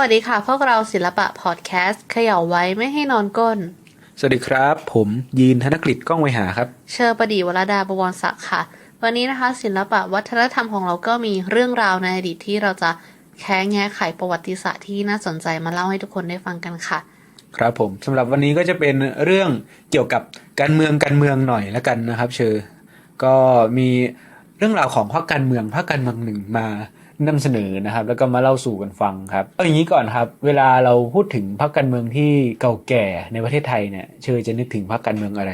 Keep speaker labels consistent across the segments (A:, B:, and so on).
A: วัสดีค่ะ พวกเราศิลปะพอดแคสต์เขย่าไว้ไม่ให้นอนก้น
B: สวัสดีครับ ผมยีนธนกฤษก้องไวหาครับ
A: เชอร์ประดีวรดาบวรศักดิ์ค่ะ วันนี้นะคะ ศิลปะวัฒนธรรมของเราก็มีเรื่องราวในอดีตที่เราจะแค่แง่ไขประวัติศาสตร์ที่น่าสนใจมาเล่าให้ทุกคนได้ฟังกันค่ะ
B: ครับผมสำหรับวันนี้ก็จะเป็นเรื่องเกี่ยวกับการเมืองการเมืองหน่อยแล้วกันนะครับ เชอก็มีเรื่องราวของพรรคการเมืองพรรคการเมืองหนึ่งมา นำเสนอนะครับ แล้วก็มาเล่าสู่กันฟังครับเอาอย่างนี้ก่อนครับ เวลาเราพูดถึงพรรคการเมืองที่เก่าแก่ในประเทศไทยเนี่ยเชอจะนึกถึงพรรคการเมืองอะไร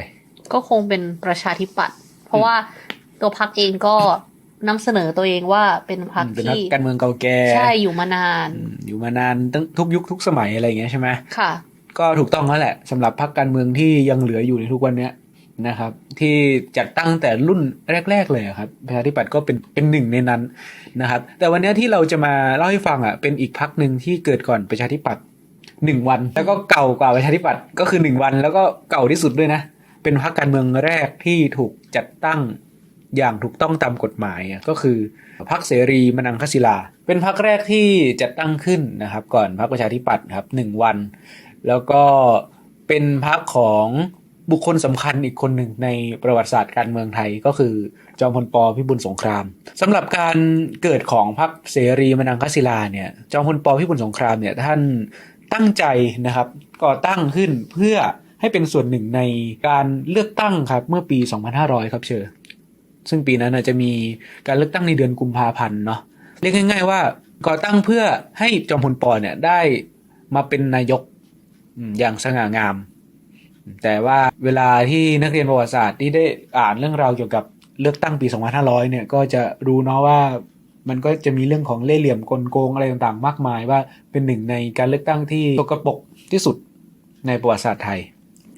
A: ก็คงเป็นประชาธิปัตย์เพราะว่าตัวพักเองก็นำเสนอตัวเองว่าเป็นพัก
B: เป็นพรร
A: ที่
B: คการเมืองเก่าแก่
A: ใช่อยู่มานาน
B: อืมอยู่มานานตั้งทุกยุคทุกสมัยอะไรอย่างเงี้ยใช่ไหม
A: ค่ะ
B: ก็ถูกต้องแล้วแหละสำหรับพรรคการเมืองที่ยังเหลืออยู่ในทุกวันเนี้ย นะครับ ที่จัดตั้งแต่รุ่นแรก ๆ เลยครับประชาธิปัตย์ก็เป็นเป็นหนึ่งในนั้นนะครับ แต่วันนี้ที่เราจะมาเล่าให้ฟังอะเป็นอีกพรรคหนึ่งที่เกิดก่อนประชาธิปัตย์หนึ่งวัน แล้วก็เก่ากว่าประชาธิปัตย์ก็คือหนึ่งวัน แล้วก็เก่าที่สุดด้วยนะ เป็นพรรคการเมืองแรกที่ถูกจัดตั้งอย่างถูกต้องตามกฎหมายอะก็คือพรรคเสรีมนังคศิลา เป็นพรรคแรกที่จัดตั้งขึ้นนะครับ ก่อนพรรคประชาธิปัตย์ครับหนึ่งวัน แล้วก็เป็นพรรคของ บุคคลสำคัญอีกคนหนึ่งในประวัติศาสตร์การเมืองไทยก็คือ จอมพลปพิบูลสงครามสำหรับการเกิดของพรรคเสรีมนังคศิลาเนี่ยจอมพลปพิบูลสงครามเนี่ยท่านตั้งใจนะครับก่อตั้งขึ้นเพื่อให้เป็นส่วนหนึ่งในการเลือกตั้งครับเมื่อปี 2500 ครับเชอซึ่งปีนั้นจะมีการเลือกตั้งในเดือนกุมภาพันธ์เนาะเรียกง่าย ๆ ว่าก่อตั้งเพื่อให้จอมพลปเนี่ยได้มาเป็นนายกอย่างสง่างาม แต่ว่าเวลาที่นักเรียนประวัติศาสตร์ที่ได้อ่านเรื่องราวเกี่ยวกับเลือกตั้งปี 2500 เนี่ยก็จะรู้เนาะว่ามันก็จะมีเรื่องของเล่ห์เหลี่ยมกลโกงอะไรต่างๆ มากมายว่าเป็นหนึ่งในการเลือกตั้งที่ตกกระปกที่สุดในประวัติศาสตร์ไทย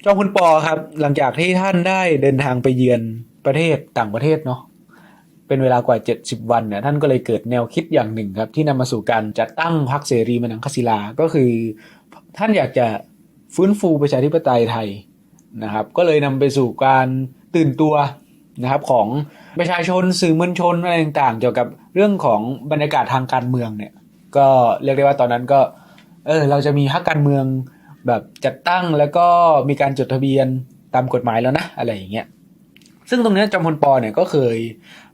B: จอมพลปอครับ หลังจากที่ท่านได้เดินทางไปเยือนประเทศต่างประเทศเนาะเป็นเวลากว่า 70 วันเนี่ยท่านก็เลยเกิดแนวคิดอย่างหนึ่งครับ ที่นำมาสู่การจัดตั้งพรรคเสรีมนังคศิลา ก็คือ ท่านอยากจะ ฟื้นฟูประชาธิปไตยไทยนะครับ ก็เลยนำไปสู่การตื่นตัวนะครับของประชาชนสื่อมวลชนอะไรต่างๆ เกี่ยวกับเรื่องของบรรยากาศทางการเมืองเนี่ย ก็เรียกได้ว่าตอนนั้นก็เออเราจะมีพรรคการเมืองแบบจัดตั้งแล้วก็มีการจดทะเบียนตามกฎหมายแล้วนะอะไรอย่างเงี้ยซึ่งตรงเนี้จอมพลปเนี่ยก็เคย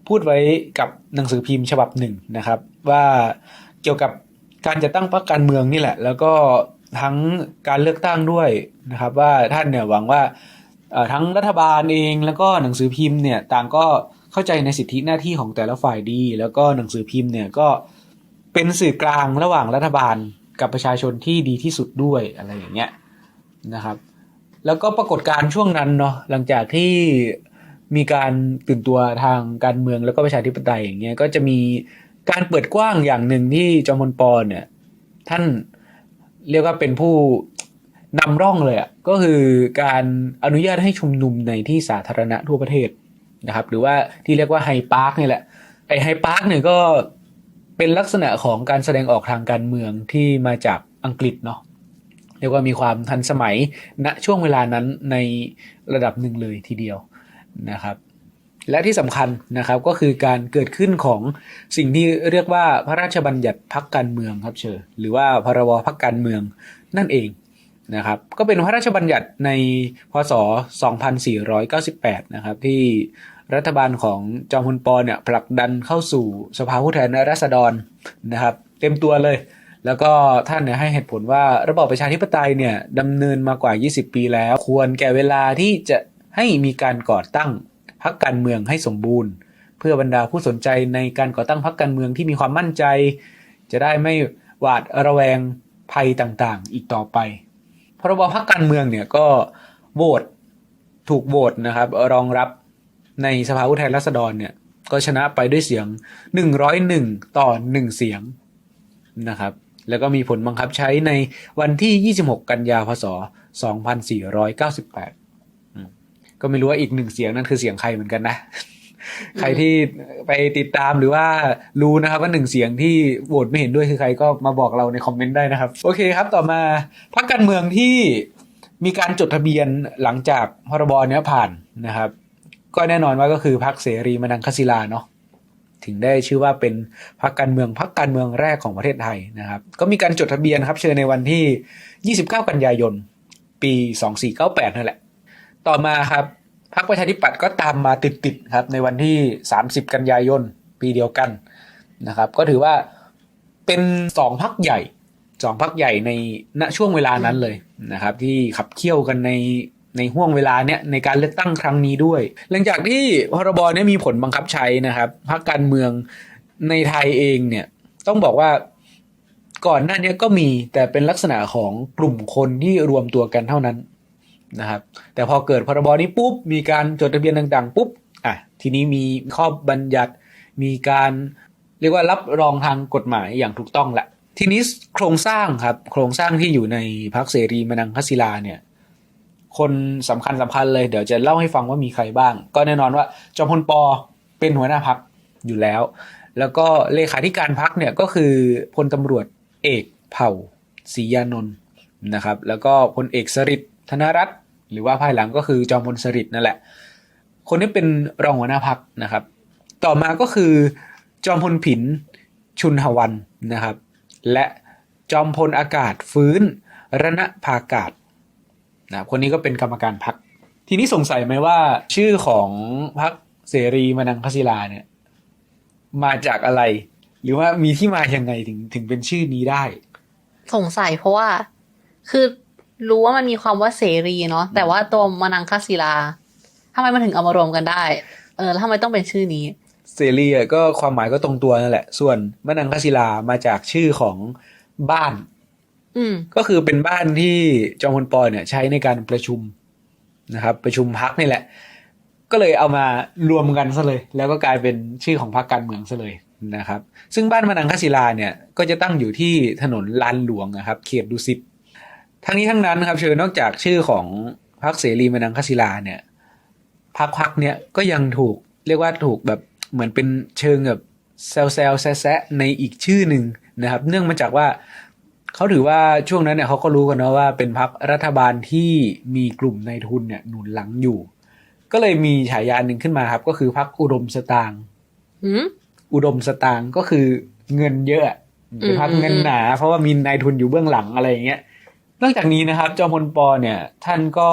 B: พูดไว้กับหนังสือพิมพ์ฉบับหนึ่งนะครับ ว่าเกี่ยวกับการจัดตั้งพรรคการเมืองนี่แหละ แล้วก็ ทั้งการเลือกตั้งด้วยนะครับ ว่าท่านเนี่ยหวังว่าทั้งรัฐบาลเองแล้วก็หนังสือพิมพ์เนี่ยต่างก็เข้าใจในสิทธิหน้าที่ของแต่ละฝ่ายดี แล้วก็หนังสือพิมพ์เนี่ยก็เป็นสื่อกลางระหว่างรัฐบาลกับประชาชนที่ดีที่สุดด้วยอะไรอย่างเงี้ยนะครับ แล้วก็ปรากฏการณ์ช่วงนั้นเนาะหลังจากที่มีการตื่นตัวทางการเมืองแล้วก็ประชาธิปไตยอย่างเงี้ยก็จะมีการเปิดกว้างอย่างหนึ่งที่จอมพลปเนี่ยท่าน เรียกว่าเป็นผู้นำร่องเลยอะ่ะก็คือการอนุญาตให้ชุมนุมในที่สาธารณะทั่วประเทศนะครับ หรือว่าที่เรียกว่าไฮพาร์คนี่แหละไอไฮพาร์คเนี่ยก็เป็นลักษณะของการแสดงออกทางการเมืองที่มาจากอังกฤษเนาะเรียกว่ามีความทันสมัยณช่วงเวลานั้นในระดับหนึ่งเลยทีเดียวนะครับ และที่สำคัญนะครับก็คือการเกิดขึ้นของสิ่งที่เรียกว่าพระราชบัญญัติพักการเมืองครับเชอหรือว่าพรบพักการเมืองนั่นเองนะครับก็เป็นพระราชบัญญัติในพศ 2498 นะครับที่รัฐบาลของจอมพลปเนี่ยผลักดันเข้าสู่สภาผู้แทนราษฎรนะครับ เต็มตัวเลย แล้วก็ท่านเนี่ยให้เหตุผลว่าระบอบประชาธิปไตยเนี่ยดำเนินมากว่า 20 ปีแล้ว ควรแก่เวลาที่จะให้มีการก่อตั้ง พรรคการเมืองให้สมบูรณ์ เพื่อบรรดาผู้สนใจในการก่อตั้งพรรคการเมืองที่มีความมั่นใจ จะได้ไม่หวาดระแวงภัยต่างๆ อีกต่อไปพรบพรรคการเมืองเนี่ยก็โหวตถูกโหวตนะครับ รองรับในสภาผู้แทนราษฎรเนี่ยก็ชนะไปด้วยเสียง 101 ต่อ 1 เสียงนะครับแล้วก็มีผลบังคับใช้ในวันที่ 26 กันยาพศ 2498อืม ก็ไม่รู้ว่าอีกหนึ่งเสียงนั่นคือเสียงใครเหมือนกันนะ ใครที่ไปติดตามหรือว่ารู้นะครับว่าหนึ่งเสียงที่โหวตไม่เห็นด้วยคือใครก็มาบอกเราในคอมเมนต์ได้นะครับ โอเคครับ ต่อมาพรรคการเมืองที่มีการจดทะเบียนหลังจากพรบเนี้ยผ่านนะครับ ก็แน่นอนว่าก็คือพรรคเสรีมนังคศิลาเนาะถึงได้ชื่อว่าเป็นพรรคการเมืองพรรคการเมืองแรกของประเทศไทยนะครับ ก็มีการจดทะเบียนครับ เชิญในวันที่ 29 กันยายน ปี 2498นั่นแหละ ต่อมาครับพรรคประชาธิปัตย์ก็ตามมาติดๆครับในวันที่ 30 กันยายนปีเดียวกันนะครับ ก็ถือว่าเป็นสองพรรคใหญ่สองพรรคใหญ่ในณช่วงเวลานั้นเลยนะครับ ที่ขับเคี่ยวกันในในห่วงเวลาเนี้ยในการเลือกตั้งครั้งนี้ด้วย หลังจากที่พรบเนี้ยมีผลบังคับใช้นะครับพรรคการเมืองในไทยเองเนี่ยต้องบอกว่าก่อนหน้านี้ก็มีแต่เป็นลักษณะของกลุ่มคนที่รวมตัวกันเท่านั้น นะครับแต่พอเกิดพรบนี้ปุ๊บมีการจดทะเบียนต่างๆปุ๊บอะทีนี้มีข้อบัญญัติมีการเรียกว่ารับรองทางกฎหมายอย่างถูกต้องแหละทีนี้โครงสร้างครับโครงสร้างที่อยู่ในพรรคเสรีมนังคศิลาเนี่ยคนสำคัญสำคัญเลยเดี๋ยวจะเล่าให้ฟังว่ามีใครบ้าง ก็แน่นอนว่าจอมพลปอเป็นหัวหน้าพักอยู่แล้ว แล้วก็เลขาธิการพักเนี่ยก็คือพลตำรวจเอกเผ่าศรียานนท์นะครับ แล้วก็พลเอกสริตธนรัตน์ หรือว่าภายหลังก็คือจอมพลสริตนั่นแหละ คนนี้เป็นรองหัวหน้าพักนะครับ ต่อมาก็คือจอมพลผินชุนหวันนะครับ และจอมพลอากาศฟื้นรณภากาศนะครับคนนี้ก็เป็นกรรมการพัก ทีนี้สงสัยไหมว่า ชื่อของพักเสรีมนังคศิลาเนี่ยมาจากอะไร หรือว่ามีที่มาอยังไงถึงถึงเป็นชื่อนี้ได้
A: สงสัยเพราะว่า คือ รู้ว่ามันมีความว่าเสรีเนาะแต่ว่าตัวมานังคศิลาทำไมมันถึงเอามารวมกันได้ เออแล้วทำไมต้องเป็นชื่อนี้
B: เสรีอะก็ความหมายก็ตรงตัวนั่นแหละ ส่วนมนังคศิลามาจากชื่อของบ้าน
A: อืม
B: ก็คือเป็นบ้านที่จอมพลปอเนี่ย ใช้ในการประชุมนะครับ ประชุมพักนี่แหละ ก็เลยเอามารวมกันซะเลย แล้วก็กลายเป็นชื่อของพรรคการเมืองซะเลยนะครับ ซึ่งบ้านมนังคศิลาเนี่ยก็จะตั้งอยู่ที่ถนนลานหลวงนะครับ เขตดุสิต ทั้งนี้ทั้งนั้นนะครับเชิญนอกจากชื่อของพรรคเสรีมนังคศิลาเนี่ยพรรคพักเนี่ยก็ยังถูกเรียกว่าถูกแบบเหมือนเป็นเชิงแบบแซวแซวแซะแซะในอีกชื่อหนึ่งนะครับ เนื่องมาจากว่าเขาถือว่าช่วงนั้นเนี่ยเขาก็รู้กันนะว่าเป็นพรรครัฐบาลที่มีกลุ่มนายทุนเนี่ยหนุนหลังอยู่ ก็เลยมีฉายาหนึ่งขึ้นมาครับ ก็คือพรรคอุดมสตางค์
A: อืม
B: อุดมสตางค์ก็คือเงินเยอะอะเป็นพรรค
A: อืม
B: เงินหนา เพราะว่ามีนายทุนอยู่เบื้องหลังอะไรอย่างเงี้ย นอกจากนี้นะครับจอมพลปอเนี่ยท่านก็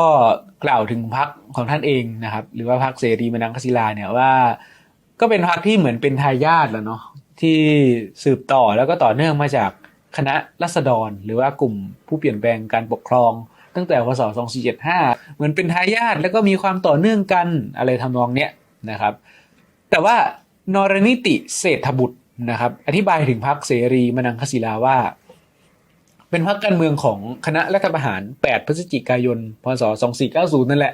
B: กล่าวถึงพรรคของท่านเองนะครับ หรือว่าพรรคเสรีมนังคศิลาเนี่ยว่า ก็เป็นพรรคที่เหมือนเป็นทายาทแล้วเนาะที่สืบต่อแล้วก็ต่อเนื่องมาจากคณะรัษฎร หรือว่ากลุ่มผู้เปลี่ยนแปลงการปกครองตั้งแต่พศ2475 เหมือนเป็นทายาทแล้วก็มีความต่อเนื่องกันอะไรทำนองเนี้ยนะครับ แต่ว่านรนิติเศรษฐบุตรนะครับ อธิบายถึงพรรคเสรีมนังคศิลาว่า เป็นพรรคการเมืองของคณะรัฐประหาร 8 พฤศจิกายน พศ 2490 นั่นแหละ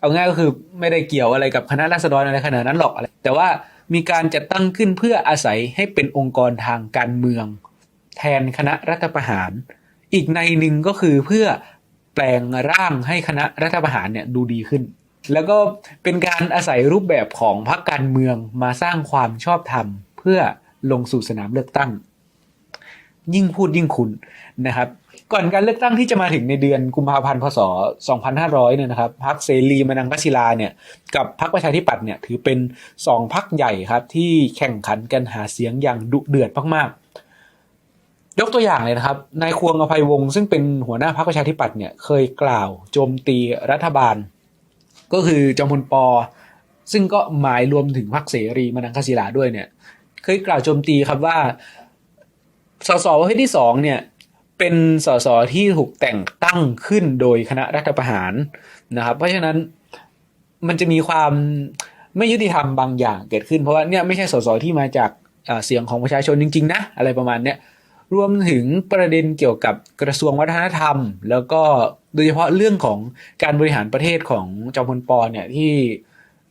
B: เอาง่ายก็คือไม่ได้เกี่ยวอะไรกับคณะราษฎรอะไรขนาดนั้นหรอกอะไร แต่ว่ามีการจัดตั้งขึ้นเพื่ออาศัยให้เป็นองค์กรทางการเมือง แทนคณะรัฐประหาร อีกในหนึ่งก็คือเพื่อแปลงร่างให้คณะรัฐประหารเนี่ยดูดีขึ้น แล้วก็เป็นการอาศัยรูปแบบของพรรคการเมืองมาสร้างความชอบธรรมเพื่อลงสู่สนามเลือกตั้ง ยิ่งพูดยิ่งคุณนะครับ ก่อนการเลือกตั้งที่จะมาถึงในเดือนกุมภาพันธ์พศ 2500 เนี่ยนะครับพรรคเสรีมนังคศิลาเนี่ยกับพรรคประชาธิปัตย์เนี่ยถือเป็นสองพรรคใหญ่ครับที่แข่งขันกันหาเสียงอย่างดุเดือดมากๆ ยกตัวอย่างเลยนะครับนายควงอภัยวงศ์ซึ่งเป็นหัวหน้าพรรคประชาธิปัตย์เนี่ยเคยกล่าวโจมตีรัฐบาล ก็คือจอมพลปอซึ่งก็หมายรวมถึงพรรคเสรีมนังคศิลาด้วยเนี่ยเคยกล่าวโจมตีครับว่า สสประเภทที่สองเนี่ยเป็นสสที่ถูกแต่งตั้งขึ้นโดยคณะรัฐประหารนะครับ เพราะฉะนั้นมันจะมีความไม่ยุติธรรมบางอย่างเกิดขึ้นเพราะว่าเนี่ยไม่ใช่สสที่มาจากเสียงของประชาชนจริงๆนะอะไรประมาณเนี้ยรวมถึงประเด็นเกี่ยวกับกระทรวงวัฒนธรรม แล้วก็โดยเฉพาะเรื่องของการบริหารประเทศของจอมพลปอเนี่ยที่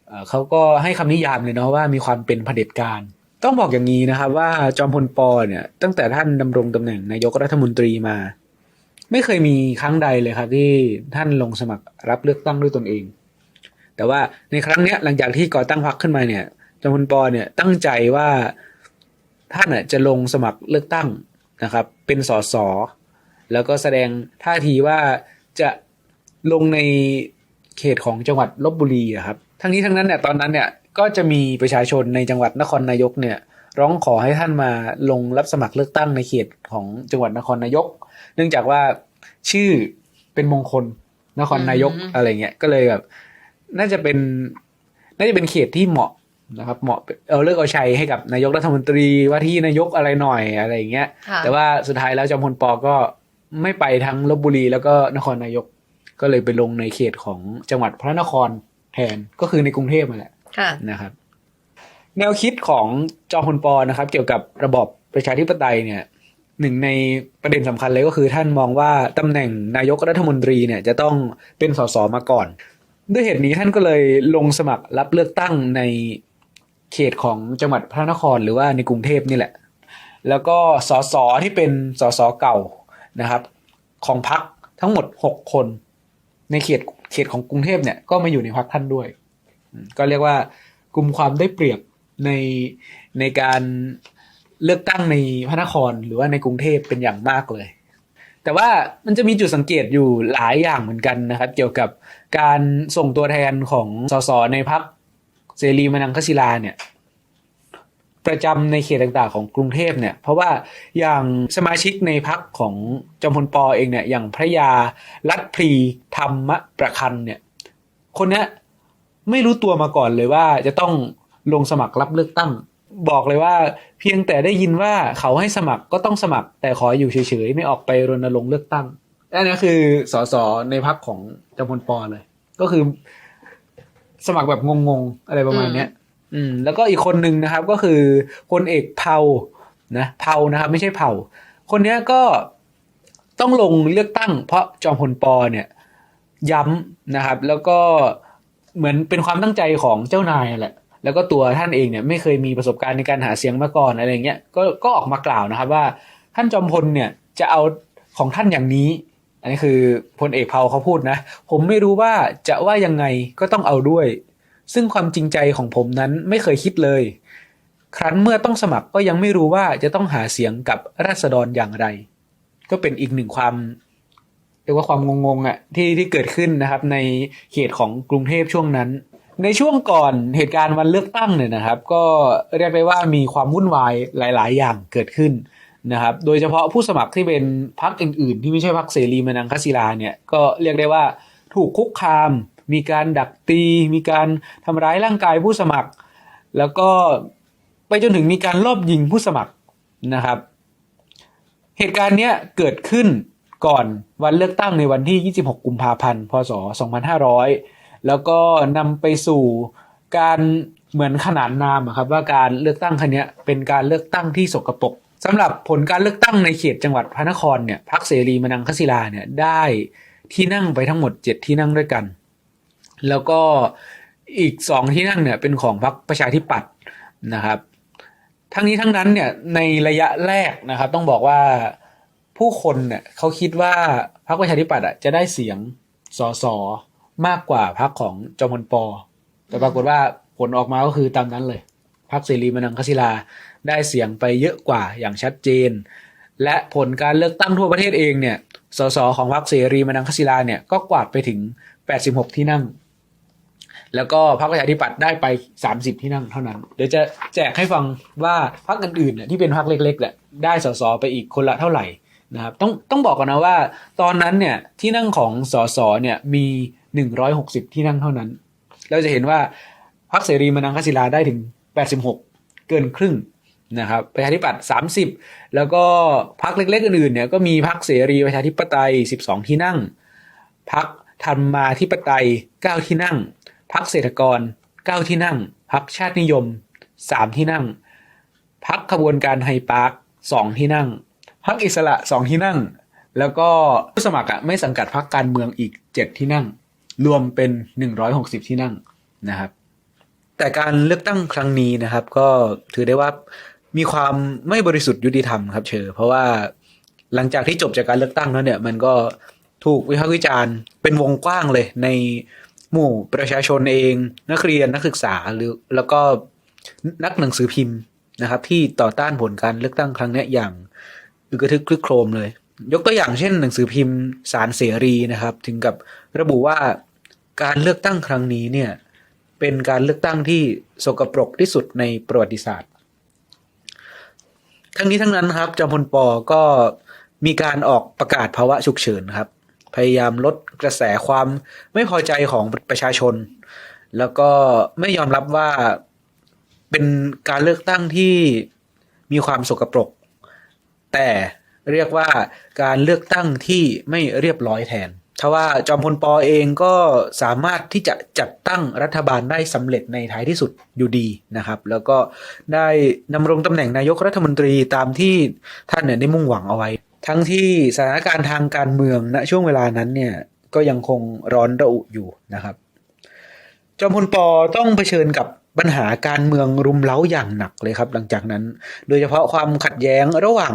B: เอ่อเขาก็ให้คำนิยามเลยเนาะว่ามีความเป็นเผด็จการ ต้องบอกอย่างนี้นะครับ ว่าจอมพลปอเนี่ย ตั้งแต่ท่านดำรงตำแหน่งนายกรัฐมนตรีมา ไม่เคยมีครั้งใดเลยครับ ที่ท่านลงสมัครรับเลือกตั้งด้วยตนเอง แต่ว่าในครั้งเนี้ยหลังจากที่ก่อตั้งพรรคขึ้นมาเนี่ย จอมพลปอเนี่ยตั้งใจว่าท่านน่ะจะลงสมัครเลือกตั้งนะครับ เป็นสสแล้วก็แสดงท่าทีว่าจะลงในเขตของจังหวัดลบบุรีครับ ทั้งนี้ทั้งนั้นเนี่ยตอนนั้นเนี่ย ก็จะมีประชาชนในจังหวัดนครนายกเนี่ยร้องขอให้ท่านมาลงรับสมัครเลือกตั้งในเขตของจังหวัดนครนายก เนื่องจากว่าชื่อเป็นมงคลนครนายก
A: อืม
B: อะไรเงี้ยก็เลยแบบน่าจะเป็นน่าจะเป็นเขตที่เหมาะนะครับ เหมาะเอาเลือกเอาชัยให้กับนายกรัฐมนตรีว่าที่นายกอะไรหน่อยอะไรอย่างเงี้ย
A: ค่ะ
B: แต่ว่าสุดท้ายแล้วจอมพลปอก็ไม่ไปทั้งลบบุรีแล้วก็นครนายก ก็เลยไปลงในเขตของจังหวัดพระนครแทนก็คือในกรุงเทพนั่นแหละ
A: ค่ะ
B: นะครับ แนวคิดของจอมพลปอนะครับ เกี่ยวกับระบอบประชาธิปไตยเนี่ยหนึ่งในประเด็นสำคัญเลยก็คือท่านมองว่าตำแหน่งนายกรัฐมนตรีเนี่ยจะต้องเป็นสสมาก่อน ด้วยเหตุนี้ท่านก็เลยลงสมัครรับเลือกตั้งในเขตของจังหวัดพระนครหรือว่าในกรุงเทพนี่แหละ แล้วก็สสที่เป็นสสเก่านะครับ ของพรรคทั้งหมดหกคน ในเขตเขตของกรุงเทพเนี่ยก็มาอยู่ในพรรคท่านด้วย ก็เรียกว่ากลุ่มความได้เปรียบในในการเลือกตั้งในพระนครหรือว่าในกรุงเทพเป็นอย่างมากเลย แต่ว่ามันจะมีจุดสังเกตอยู่หลายอย่างเหมือนกันนะครับ เกี่ยวกับการส่งตัวแทนของสสในพรรคเสรีมนังคศิลาเนี่ยประจำในเขตต่างๆของกรุงเทพเนี่ย เพราะว่าอย่างสมาชิกในพักของจอมพลปอเองเนี่ย อย่างพระยาลัดพรีธรรมประคันเนี่ย คนเนี้ย ไม่รู้ตัวมาก่อนเลยว่าจะต้องลงสมัครรับเลือกตั้ง บอกเลยว่า เพียงแต่ได้ยินว่าเขาให้สมัครก็ต้องสมัคร แต่ขออยู่เฉยๆไม่ออกไปรณรงค์เลือกตั้งอันนี้คือสสในพักของจอมพลปอเลย ก็คือ สมัครแบบงงๆอะไรประมาณเนี้ย อืม แล้วก็อีกคนหนึ่งนะครับ ก็คือพลเอกเผานะเผานะครับ ไม่ใช่เผาคนเนี้ยก็ต้องลงเลือกตั้ง เพราะจอมพลปอเนี่ย ย้ำนะครับ แล้วก็ เหมือนเป็นความตั้งใจของเจ้านายแหละ แล้วก็ตัวท่านเองเนี่ยไม่เคยมีประสบการณ์ในการหาเสียงมาก่อนอะไรเงี้ยก็ก็ออกมากล่าวนะครับว่า ท่านจอมพลเนี่ยจะเอาของท่านอย่างนี้ อันนี้คือพลเอกเผาเขาพูดนะ ผมไม่รู้ว่าจะว่ายังไงก็ต้องเอาด้วย ซึ่งความจริงใจของผมนั้นไม่เคยคิดเลย ครั้นเมื่อต้องสมัครก็ยังไม่รู้ว่าจะต้องหาเสียงกับราษฎรอย่างไร ก็เป็นอีกหนึ่งความ รียกว่าความงงๆอะที่ที่เกิดขึ้นนะครับ ในเขตของกรุงเทพช่วงนั้น ในช่วงก่อนเหตุการณ์วันเลือกตั้งเนี่ยนะครับ ก็เรียกไปว่ามีความวุ่นวายหลาย ๆ อย่างเกิดขึ้นนะครับ โดยเฉพาะผู้สมัครที่เป็นพรรคอื่น ๆ ที่ไม่ใช่พรรคเสรีมานังคศิลาเนี่ยก็เรียกได้ว่าถูกคุกคาม มีการดักตี มีการทำร้ายร่างกายผู้สมัคร แล้วก็ไปจนถึงมีการลอบยิงผู้สมัครนะครับ เหตุการณ์เนี้ยเกิดขึ้น ก่อนวันเลือกตั้งในวันที่ 26 กุมภาพันธ์ พศ 2500 แล้วก็นำไปสู่การเหมือนขนานนามครับว่าการเลือกตั้งครั้งนี้เป็นการเลือกตั้งที่สกปรกสำหรับผลการเลือกตั้งในเขตจังหวัดพระนครเนี่ยพรรคเสรีมนังคศิลาเนี่ยได้ที่นั่งไปทั้งหมด 7 ที่นั่งด้วยกัน แล้วก็อีกสองที่นั่งเนี่ยเป็นของพรรคประชาธิปัตย์นะครับ ทั้งนี้ทั้งนั้นเนี่ยในระยะแรกนะครับต้องบอกว่า ผู้คนเนี่ยเขาคิดว่าพรรคประชาธิปัตย์อะจะได้เสียงสสมากกว่าพรรคของจอมพลปอแต่ปรากฏว่าผลออกมาก็คือตามนั้นเลยพรรคเสรีมนังคศิลาได้เสียงไปเยอะกว่าอย่างชัดเจน และผลการเลือกตั้งทั่วประเทศเองเนี่ยสสของพรรคเสรีมนังคศิลาเนี่ยก็กวาดไปถึง 86 ที่นั่ง แล้วก็พรรคประชาธิปัตย์ได้ไป 30 ที่นั่งเท่านั้น เดี๋ยวจะแจกให้ฟังว่าพรรคอื่นๆเนี่ยที่เป็นพรรคเล็กๆเนี่ยได้สสไปอีกคนละเท่าไหร่ นะครับต้องต้องบอกก่อนนะว่า ตอนนั้นเนี่ยที่นั่งของสสเนี่ยมี 160 ที่นั่งเท่านั้น เราจะเห็นว่าพรรคเสรีมานังคศิลาได้ถึง 86 เกินครึ่งนะครับประชาธิปัตย์30 แล้วก็พรรคเล็กๆอื่นๆเนี่ยก็มีพรรคเสรีประชาธิปไตย 12 ที่นั่งพรรคธรรมาธิปไตย 9 ที่นั่งพรรคเศรษฐกร 9 ที่นั่งพรรคชาตินิยม 3 ที่นั่งพรรคขบวนการไฮปาร์ค 2 ที่นั่ง พรรคอิสระ2ที่นั่ง แล้วก็ผู้สมัครอะไม่สังกัดพรรคการเมืองอีก7ที่นั่ง รวมเป็น160ที่นั่งนะครับ แต่การเลือกตั้งครั้งนี้นะครับ ก็ถือได้ว่ามีความไม่บริสุทธิ์ยุติธรรมครับเชอเพราะว่าหลังจากที่จบจากการเลือกตั้งแล้วเนี่ยมันก็ถูกวิพากษ์วิจารณ์เป็นวงกว้างเลยในหมู่ประชาชนเอง นักเรียนนักศึกษาหรือแล้วก็นักหนังสือพิมพ์นะครับ ที่ต่อต้านผลการเลือกตั้งครั้งนี้อย่าง อึกระทึกคลึกโครมเลย ยกตัวอย่างเช่น หนังสือพิมพ์สารเสรีนะครับ ถึงกับระบุว่าการเลือกตั้งครั้งนี้เนี่ยเป็นการเลือกตั้งที่สกปรกที่สุดในประวัติศาสตร์ ทั้งนี้ทั้งนั้นครับจอมพลปอก็มีการออกประกาศภาวะฉุกเฉินครับ พยายามลดกระแสความไม่พอใจของประชาชน แล้วก็ไม่ยอมรับว่าเป็นการเลือกตั้งที่มีความสกปรก แต่เรียกว่าการเลือกตั้งที่ไม่เรียบร้อยแทนทว่าจอมพลปอเองก็สามารถที่จะจัดตั้งรัฐบาลได้สำเร็จในท้ายที่สุดอยู่ดีนะครับ แล้วก็ได้ดำรงตำแหน่งนายกรัฐมนตรีตามที่ท่านเนี่ยได้มุ่งหวังเอาไว้ ทั้งที่สถานการณ์ทางการเมืองณช่วงเวลานั้นเนี่ยก็ยังคงร้อนระอุอยู่นะครับ จอมพลปอต้องเผชิญกับ ปัญหาการเมืองรุมเร้าอย่างหนักเลยครับ หลังจากนั้น โดยเฉพาะความขัดแย้งระหว่าง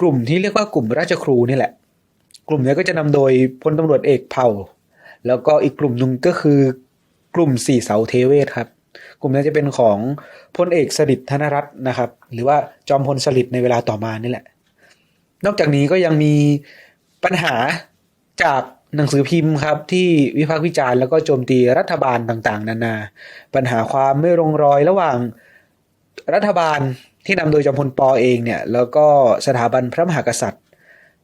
B: กลุ่มที่เรียกว่ากลุ่มราชครูนี่แหละ กลุ่มนี้ก็จะนำโดยพลตำรวจเอกเผ่า แล้วก็อีกกลุ่มหนึ่งก็คือกลุ่มสี่เสาเทเวศครับ กลุ่มนี้จะเป็นของพลเอกสฤษดิ์ธนรัตน์นะครับ หรือว่าจอมพลสฤษดิ์ในเวลาต่อมานี่แหละ นอกจากนี้ก็ยังมีปัญหาจาก หนังสือพิมพ์ครับที่วิพากษ์วิจารณ์แล้วก็โจมตีรัฐบาลต่างๆ นานา ปัญหาความไม่ลงรอยระหว่างรัฐบาลที่นำโดยจอมพลปอเองเนี่ยแล้วก็สถาบันพระมหากษัตริย์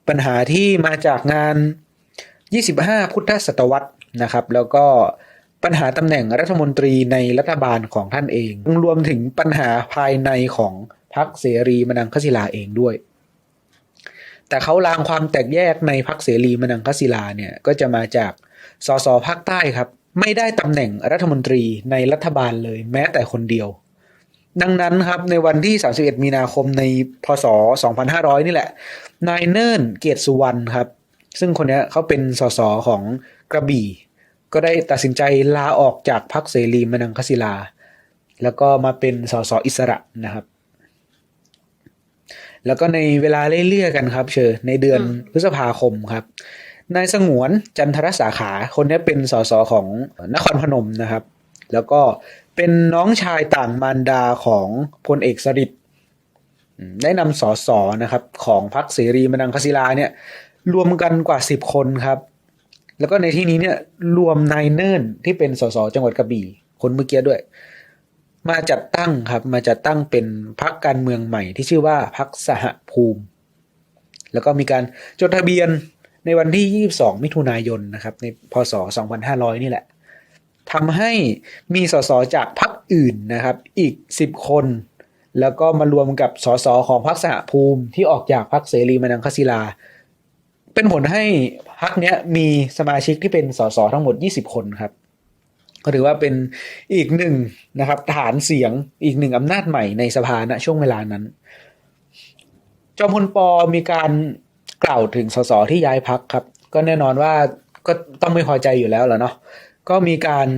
B: ปัญหาที่มาจากงาน 25 พุทธศตวรรษนะครับ แล้วก็ปัญหาตำแหน่งรัฐมนตรีในรัฐบาลของท่านเอง รวมถึงปัญหาภายในของพรรคเสรีมนังคศิลาเองด้วย แต่เขาลางความแตกแยกในพรรคเสรีมนังคศิลาเนี่ยก็จะมาจากสสภาคใต้ครับ ไม่ได้ตำแหน่งรัฐมนตรีในรัฐบาลเลยแม้แต่คนเดียว ดังนั้นครับในวันที่ 31 มีนาคมในพศ 2500 นี่แหละ นายเนิ่นเกียรติสุวรรณครับ ซึ่งคนนี้เขาเป็นสสของกระบี่ ก็ได้ตัดสินใจลาออกจากพรรคเสรีมนังคศิลา แล้วก็มาเป็นสสอิสระนะครับ แล้วก็ในเวลาเลื่อยๆกันครับ เชิญในเดือน
A: อืม
B: พฤษภาคมครับนายสงวนจันทรสาขาคนนี้เป็นสสของนครพนมนะครับ แล้วก็เป็นน้องชายต่างมารดาของพลเอกสฤษดิ์อืมได้นำสสนะครับ ของพรรคเสรีมนังคศิลาเนี่ย รวมกันกว่าสิบคนครับ แล้วก็ในที่นี้เนี่ยรวมนายเนิ่นที่เป็นสสจังหวัดกระบี่คนเมื่อกี้ด้วย มาจัดตั้งครับมาจัดตั้งเป็นพรรคการเมืองใหม่ที่ชื่อว่าพรรคสหภูมิ แล้วก็มีการจดทะเบียนในวันที่ 22 มิถุนายนนะครับในพศ 2500 นี่แหละทำให้มีสสจากพรรคอื่นนะครับอีก 10 คน แล้วก็มารวมกับสสของพรรคสหภูมิที่ออกจากพรรคเสรีมานังคศิลา เป็นผลให้พรรคเนี้ยมีสมาชิกที่เป็นสสทั้งหมด 20 คนครับ ก็ถือว่าเป็นอีกหนึ่งนะครับฐานเสียงอีกหนึ่งอำนาจใหม่ในสภาณช่วงเวลานั้น จอมพลปอมีการกล่าวถึงสสที่ย้ายพักครับ ก็แน่นอนว่าก็ต้องไม่พอใจอยู่แล้วแหละเนาะก็มีการ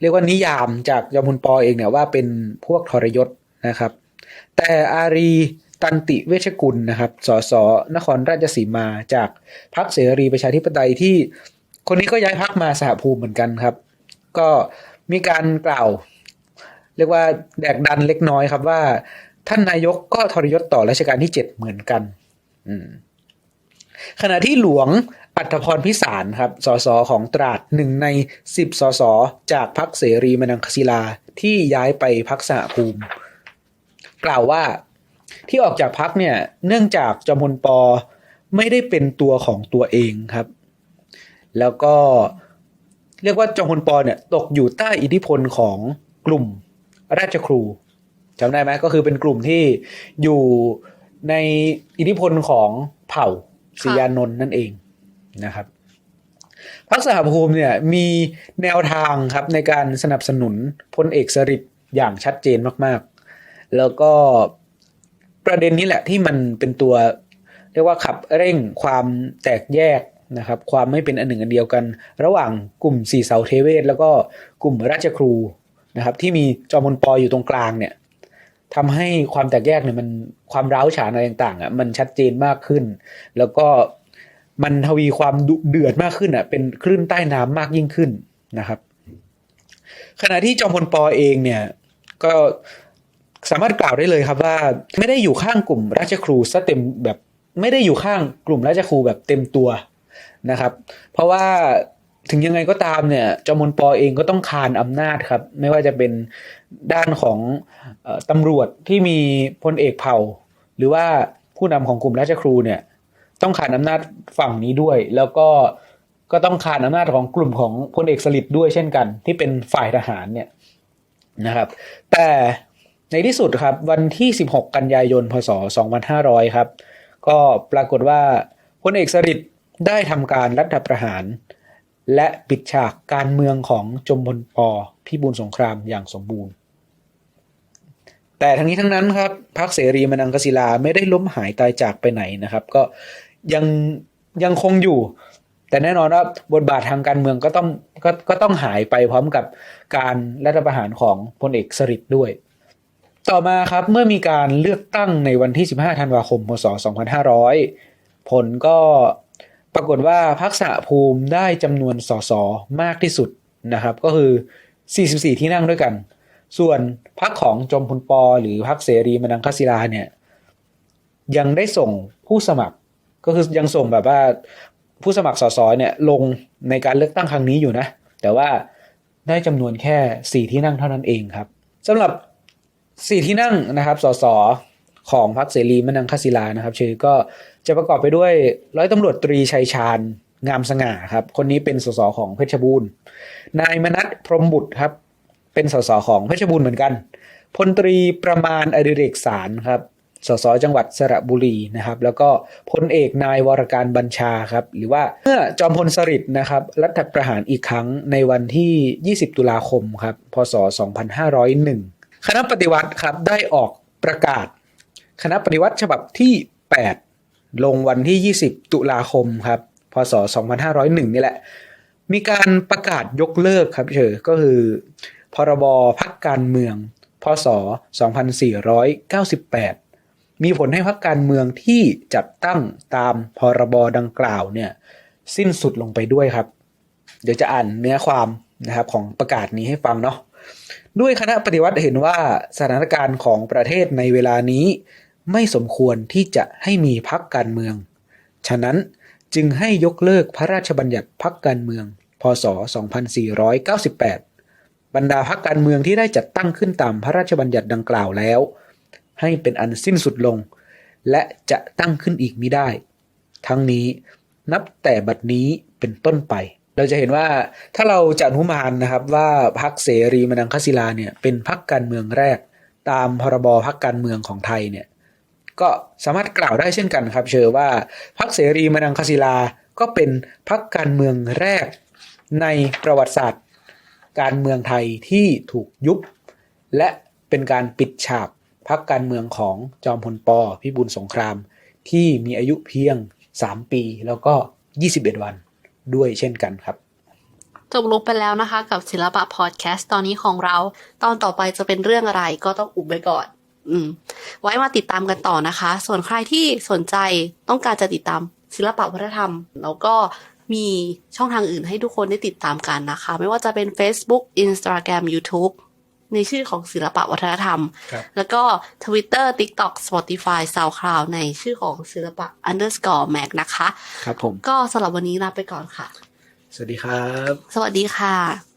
B: เรียกว่านิยามจากจอมพลปอเองเนี่ยว่าเป็นพวกทรยศนะครับ แต่อารีตันติเวชกุลนะครับ สส นครราชสีมาจากพรรคเสรีประชาธิปไตยที่คนนี้ก็ย้ายพักมาสหภูมิเหมือนกันครับ ก็มีการกล่าว เรียกว่าแดกดันเล็กน้อยครับว่า ท่านนายกก็ทรยศต่อรัชกาลที่เจ็ดเหมือนกันขณะที่หลวงอัธพรพิสารครับ สสของตราดหนึ่งในสิบสสจากพรรคเสรีมนังคศิลาที่ย้ายไปพรรคสหภูมิ กล่าวว่าที่ออกจากพรรคเนี่ย เนื่องจากจอมพลปอไม่ได้เป็นตัวของตัวเองครับ แล้วก็ เรียกว่าจอมพลปอเนี่ยตกอยู่ใต้อิทธิพลของกลุ่มราชครูจำได้ไหมก็คือเป็นกลุ่มที่อยู่ในอิทธิพลของเผ่าศรียานนท์นั่นเองนะครับพรรคสหภูมิเนี่ยมีแนวทางครับในการสนับสนุนพลเอกสฤษดิ์อย่างชัดเจนมากๆ แล้วก็ประเด็นนี้แหละที่มันเป็นตัว เรียกว่าขับเร่งความแตกแยก นะครับความไม่เป็นอันหนึ่งอันเดียวกัน ระหว่างกลุ่มสี่เสาเทเวศ แล้วก็กลุ่มราชครูนะครับที่มีจอมพลปออยู่ตรงกลางเนี่ยทำให้ความแตกแยกเนี่ยมันความร้าวฉานอะไรต่างๆอะมันชัดเจนมากขึ้น แล้วก็มันทวีความดุเดือดมากขึ้นอะเป็นคลื่นใต้น้ำมากยิ่งขึ้นนะครับ ขณะที่จอมพลปอเองเนี่ยก็สามารถกล่าวได้เลยครับว่าไม่ได้อยู่ข้างกลุ่มราชครูซะเต็มแบบไม่ได้อยู่ข้างกลุ่มราชครูแบบเต็มตัว นะครับ เพราะว่าถึงยังไงก็ตามเนี่ยจอมพลปอเองก็ต้องคานอำนาจครับ ไม่ว่าจะเป็นด้านของออตำรวจที่มีพลเอกเผ่า หรือว่าผู้นำของกลุ่มราชครูเนี่ย ต้องขานอำนาจฝั่งนี้ด้วย แล้วก็ก็ต้องขานอำนาจของกลุ่มของพลเอกสฤษดิ์ด้วยเช่นกัน ที่เป็นฝ่ายทหารเนี่ยนะครับ แต่ในที่สุดครับวันที่ 16 กันยายนพศ2500 ครับ ก็ปรากฏว่าพลเอกสฤษดิ์ ได้ทำการรัฐประหาร และปิดฉากการเมืองของจมพลปพิบูลสงครามอย่างสมบูรณ์ แต่ทั้งนี้ทั้งนั้นครับพรรคเสรีมนังคศิลาไม่ได้ล้มหายตายจากไปไหนนะครับ ก็ยังยังคงอยู่ แต่แน่นอนว่าบทบาททางการเมืองก็ต้องก็ก็ต้องหายไปพร้อมกับการรัฐประหารของพลเอกสฤษดิ์ด้วยต่อมาครับเมื่อมีการเลือกตั้งในวันที่ 15 ธันวาคม พศ 2500 ผลก็ ปรากฏว่าพรรคสหภูมิได้จำนวนสสมากที่สุดนะครับ ก็คือ 44 ที่นั่งด้วยกัน ส่วนพรรคของจอมพลปอ หรือพรรคเสรีมนังคศิลาเนี่ยยังได้ส่งผู้สมัครก็คือยังส่งแบบว่าผู้สมัครสสเนี่ยลงในการเลือกตั้งครั้งนี้อยู่นะ แต่ว่าได้จำนวนแค่ 4 ที่นั่งเท่านั้นเองครับสำหรับสี่ที่นั่งนะครับสสของพรรคเสรีมนังคศิลานะครับชื่อก็ จะประกอบไปด้วยร้อยตำรวจตรีชัยชาญงามสง่าครับ คนนี้เป็นสสของเพชรบูรณ์ นายมนัทพรมบุตรครับ เป็นสสของเพชรบูรณ์เหมือนกัน พลตรีประมาณอดิเรกสารครับ สสจังหวัดสระบุรีนะครับ แล้วก็พลเอกนายวรการบัญชาครับ หรือว่าเมื่อจอมพลสฤษดิ์นะครับ รัฐประหารอีกครั้งในวันที่ 20 ตุลาคมครับ พศ 2501 คณะปฏิวัติครับได้ออกประกาศ คณะปฏิวัติฉบับที่ 8 ลงวันที่ 20 ตุลาคมครับ พศ 2501 นี่แหละ มีการประกาศยกเลิกครับเชอก็คือ พรบพักการเมือง พศ 2498 มีผลให้พักการเมืองที่จัดตั้งตามพรบดังกล่าวเนี่ยสิ้นสุดลงไปด้วยครับ เดี๋ยวจะอ่านเนื้อความนะครับของประกาศนี้ให้ฟังเนาะด้วยคณะปฏิวัติเห็นว่าสถานการณ์ของประเทศในเวลานี้ ไม่สมควรที่จะให้มีพักการเมือง ฉะนั้นจึงให้ยกเลิกพระราชบัญญัติพักการเมือง พศ 2498 บรรดาพักการเมืองที่ได้จัดตั้งขึ้นตามพระราชบัญญัติดังกล่าวแล้ว ให้เป็นอันสิ้นสุดลง และจะตั้งขึ้นอีกมิได้ ทั้งนี้นับแต่บัดนี้เป็นต้นไป เราจะเห็นว่าถ้าเราจะอนุมานนะครับว่าพรรคเสรีมนังคศิลาเนี่ยเป็นพรรคการเมืองแรก ตามพรบพรรคการเมืองของไทยเนี่ย ก็สามารถกล่าวได้เช่นกันครับ เชื่อว่าพรรคเสรีมนังคศิลา ก็เป็นพรรคการเมืองแรกในประวัติศาสตร์ การเมืองไทยที่ถูกยุบ และเป็นการปิดฉากพรรคการเมืองของจอมพลปพิบูลสงคราม ที่มีอายุเพียง 3 ปี แล้วก็ 21 วันด้วยเช่นกันครับ
A: จบลงไปแล้วนะคะกับศิลปะพอดแคสต์ตอนนี้ของเรา ตอนต่อไปจะเป็นเรื่องอะไรก็ต้องอุบไว้ก่อน อืม ไว้มาติดตามกันต่อนะคะ ส่วนใครที่สนใจต้องการจะติดตามศิลปะวัฒนธรรม แล้วก็มีช่องทางอื่นให้ทุกคนได้ติดตามกันนะคะ ไม่ว่าจะเป็น Facebook Instagram YouTube ในชื่อของศิลปะวัฒนธรรม
B: ครับ
A: แล้วก็ Twitter TikTok Spotify SoundCloud ในชื่อของศิลปะ underscore mag นะคะ
B: ครับผม
A: ก็สำหรับวันนี้ลาไปก่อนค่ะ
B: สวัสดีครับ
A: สวัสดีค่ะ